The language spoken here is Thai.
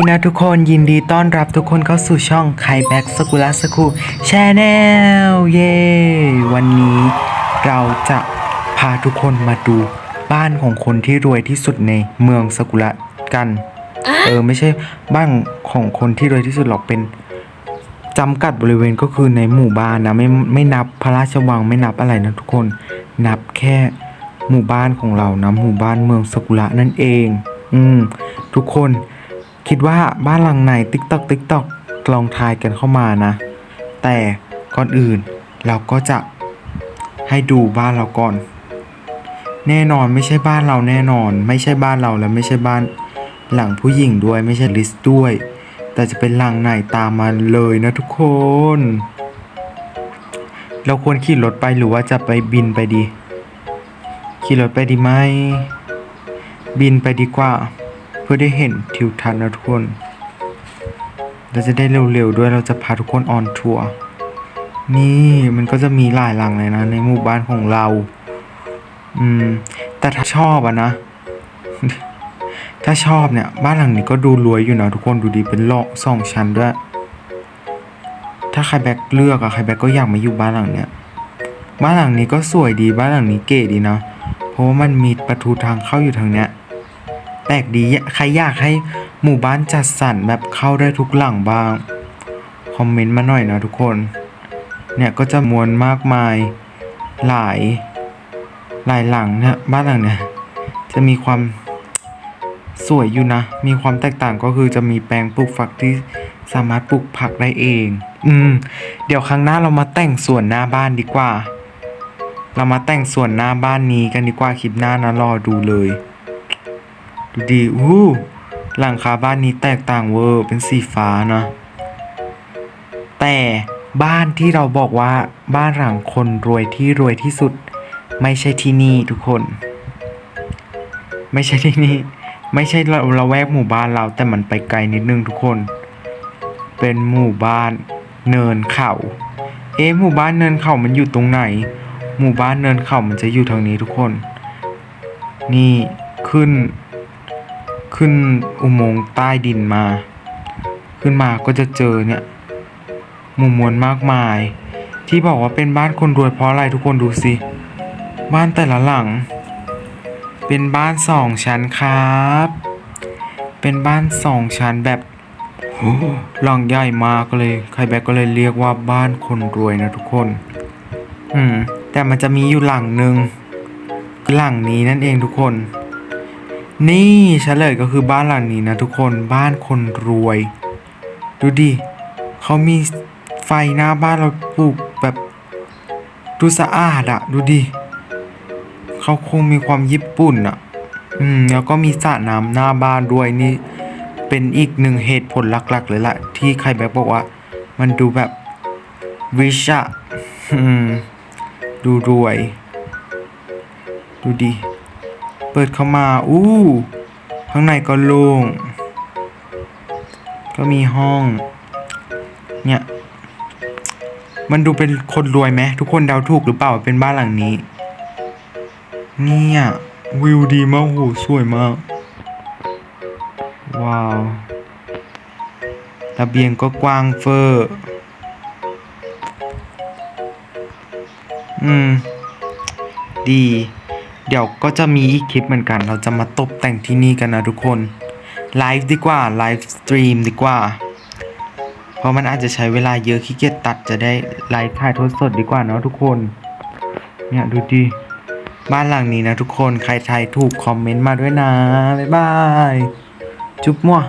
ดีนะทุกคนยินดีต้อนรับทุกคนเข้าสู่ช่องไคแบ็กสกุลสคูชแนลเย้วันนี้เราจะพาทุกคนมาดูบ้านของคนที่รวยที่สุดในเมืองสกุละกัน เออไม่ใช่บ้านของคนที่รวยที่สุดหรอกเป็นจำกัดบริเวณก็คือในหมู่บ้านนะไม่ไม่นับพระราชวังไม่นับอะไรนะทุกคนนับแค่หมู่บ้านของเรานะหมู่บ้านเมืองสกุละนั่นเอง อืมทุกคน คิดว่าบ้านหลังไหนติ๊กตอกติ๊กตอกลองทายกันเข้ามานะ แต่ก่อนอื่นเราก็จะให้ดูบ้านเราก่อน แน่นอนไม่ใช่บ้านเราแน่นอน ไม่ใช่บ้านเราและไม่ใช่บ้านหลังผู้หญิงด้วยไม่ใช่ลิสต์ด้วย แต่จะเป็นหลังไหนตามมาเลยนะทุกคน เราควรขี่รถไปหรือว่าจะไปบินไปดี ขี่รถไปดีไหมบินไปดีกว่า พื่อได้เห็นทิวทัศน์นะทุกคน เราจะได้เร็วๆด้วยเราจะพาทุกคนออนทัวร์นี่มันก็จะมีหลายหลังเลยนะ ในหมู่บ้านของเรา อืม แต่ถ้าชอบอะนะ ถ้าชอบเนี่ย บ้านหลังนี้ก็ดูรวยอยู่นะทุกคนดูดีเป็นโลกสองชั้นด้วย ถ้าใครแบ็คเลือกอะใครแบ็คก็อยากมาอยู่บ้านหลังเนี้ยบ้านหลังนี้ก็สวยดีบ้านหลังนี้เก๋ดีนะ เพราะว่ามันมีประตูทางเข้าอยู่ทางเนี้ย ปลกดีใครอยากให้หมู่บ้านจัดสรรแบบเข้าได้ทุกหลังบ้าง คอมเมนต์มาหน่อยนะทุกคน เนี่ยก็จะมวลมากมายหลาย หลายหลังเนี่ยบ้านหลังเนี่ยจะมีความสวยอยู่นะ มีความแตกต่างก็คือจะมีแปลงปลูกฝักที่สามารถปลูกผักได้เอง อืม เดี๋ยวครั้งหน้าเรามาแต่งสวนหน้าบ้านดีกว่า เรามาแต่งสวนหน้าบ้านนี้กันดีกว่าคลิปหน้านะรอดูเลย ดูดีอู้หลังคาบ้านนี้แตกต่างเวอร์เป็นสีฟ้านะแต่บ้านที่เราบอกว่าบ้านหลังคนรวยที่รวยที่สุด ไม่ใช่ที่นี่ทุกคน ไม่ใช่ที่นี่ ไม่ใช่เราเราแวกหมู่บ้านเราแต่มันไปไกลนิดนึงทุกคน เป็นหมู่บ้านเนินเขาเอ๊หมู่บ้านเนินเขามันอยู่ตรงไหน หมู่บ้านเนินเขามันจะอยู่ทางนี้ทุกคน นี่ขึ้น ขึ้นอุโมงค์ใต้ดินมา ขึ้นมาก็จะเจอเนี่ยหมู่มวลมากมาย ที่บอกว่าเป็นบ้านคนรวยเพราะอะไรทุกคนดูสิ บ้านแต่ละหลัง เป็นบ้านสองชั้นครับ เป็นบ้านสองชั้นแบบหลังใหญ่มากเลยใครแบกก็เลยเรียกว่าบ้านคนรวยนะทุกคน อืม แต่มันจะมีอยู่หลังหนึ่งหลังนี้นั่นเองทุกคน นี่เฉลยก็คือบ้านหลังนี้นะทุกคนบ้านคนรวย ดูดิเขามีไฟหน้าบ้านเราปลูกแบบดูสะอาดอะดูดิเขาคงมีความญี่ปุ่นอะอืมแล้วก็มีสระน้ำหน้าบ้านด้วยนี่ เป็นอีกหนึ่งเหตุผลหลัก ๆ เลยละที่ใครแบบบอกว่า มันดูแบบวิชะอืมดูรวย ดูดิ เปิดเข้ามาอู้ข้างในก็โล่งก็มีห้อง เนี่ย มันดูเป็นคนรวยไหมทุกคนเดาถูกหรือเปล่าเป็นบ้านหลังนี้ เนี่ย วิวดีมากโหสวยมาก ว้าวระเบียงก็กว้างเฟอร์ อืม ดี เดี๋ยวก็จะมีอีกคลิปเหมือนกัน เราจะมาตบแต่งที่นี่กันนะทุกคน ไลฟ์ดีกว่า ไลฟ์สตรีมดีกว่า เพราะมันอาจจะใช้เวลาเยอะขี้เกียจตัดจะได้ไลฟ์ถ่ายทดสดดีกว่าเนาะทุกคน เนี่ยดูดิ บ้านหลังนี้นะทุกคน ใครทายถูกคอมเมนต์มาด้วยนะ บ๊ายบาย จุ๊บมั่ว